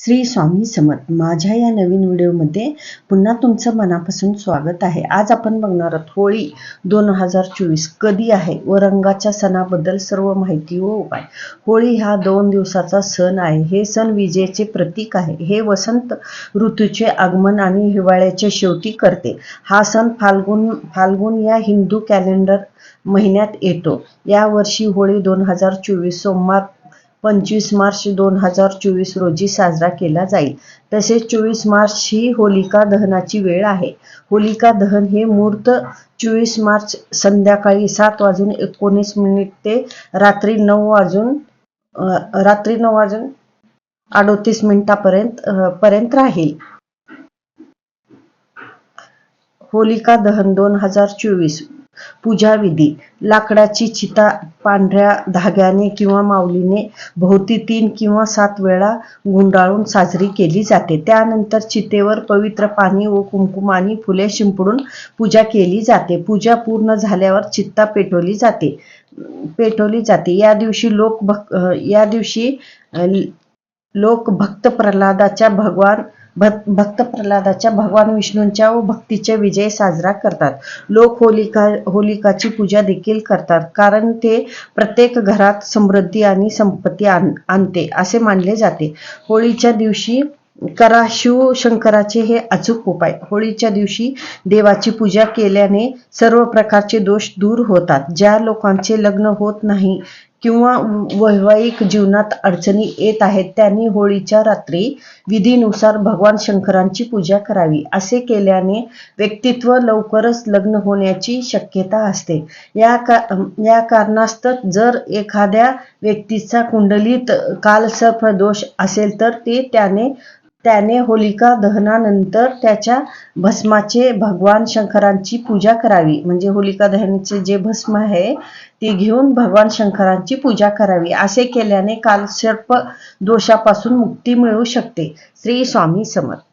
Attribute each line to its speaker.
Speaker 1: श्री स्वामी समर्थ. माझ्या या नवीन व्हिडिओमध्ये पुन्हा तुमचं मनापासून स्वागत आहे. आज आपण बघणार आहोत होळी दोन हजार चोवीस कधी आहे व रंगाच्या सणाबद्दल सर्व माहिती व उपाय. होळी हा दोन दिवसाचा सण आहे. हे सण विजेचे प्रतीक आहे. हे वसंत ऋतूचे आगमन आणि हिवाळ्याच्या शेवटी करते. हा सण फाल्गुन फाल्गुन या हिंदू कॅलेंडर महिन्यात येतो. या वर्षी होळी दोन हजार चोवीस सोमवार पंचवीस मार्च दोन हजार चोवीस रोजी साजरा केला जाईल. तसेच चोवीस मार्च ही होलिका दहनाची वेळ आहे. होलिका दहन हे मुहूर्त चोवीस मार्च संध्याकाळी सात वाजून एकोणीस मिनिट ते रात्री नऊ वाजून रात्री नऊ वाजून अडोतीस मिनिटापर्यंत पर्यंत राहील. होलिका दहन दोन हजार चोवीस पूजाविधी. लाकडाची चिता पांढऱ्या धाग्याने किंवा माऊलीने भोवती तीन किंवा सात वेळा गुंडाळून साजरी केली जाते. त्यानंतर चितेवर पवित्र पाणी व कुंकुम आणि फुले शिंपडून पूजा केली जाते. पूजा पूर्ण झाल्यावर चित्ता पेटवली जाते. पेटवली जाते. या दिवशी लोक भक या दिवशी लोक भक्त प्रल्हादाच्या भगवान भक्त प्रल्हादाच्या भगवान विष्णूंच्या व भक्तीचे विजय साजरा करतात. लोक होलिका होलिकाची पूजा देखील करतात कारण ते प्रत्येक घरात समृद्धी आणि संपत्ती आणते असे मानले जाते. होळीच्या दिवशी करा शिव शंकराचे हे अचूक उपाय. होळीच्या दिवशी देवाची पूजा केल्याने सर्व प्रकारचे दोष दूर होतात. ज्या लोकांचे लग्न होत नाही किंवा वैवाहिक जीवनात अडचणी येत आहेत त्यांनी होळीच्या रात्री विधीनुसार भगवान शंकरांची पूजा करावी. असे केल्याने व्यक्तित्व लवकरच लग्न होण्याची शक्यता असते. या का या कारणास्तव जर एखाद्या व्यक्तीचा कुंडलीत कालसर्प दोष असेल तर ते त्याने त्याने होलिका दहनानंतर त्याच्या भस्माचे भगवान शंकरांची पूजा करावी. म्हणजे होलिका दहनाचे जे भस्म आहे ते घेऊन भगवान शंकरांची पूजा करावी. असे केल्याने कालसर्प दोषापासून मुक्ती मिळू शकते. श्री स्वामी समर्थ.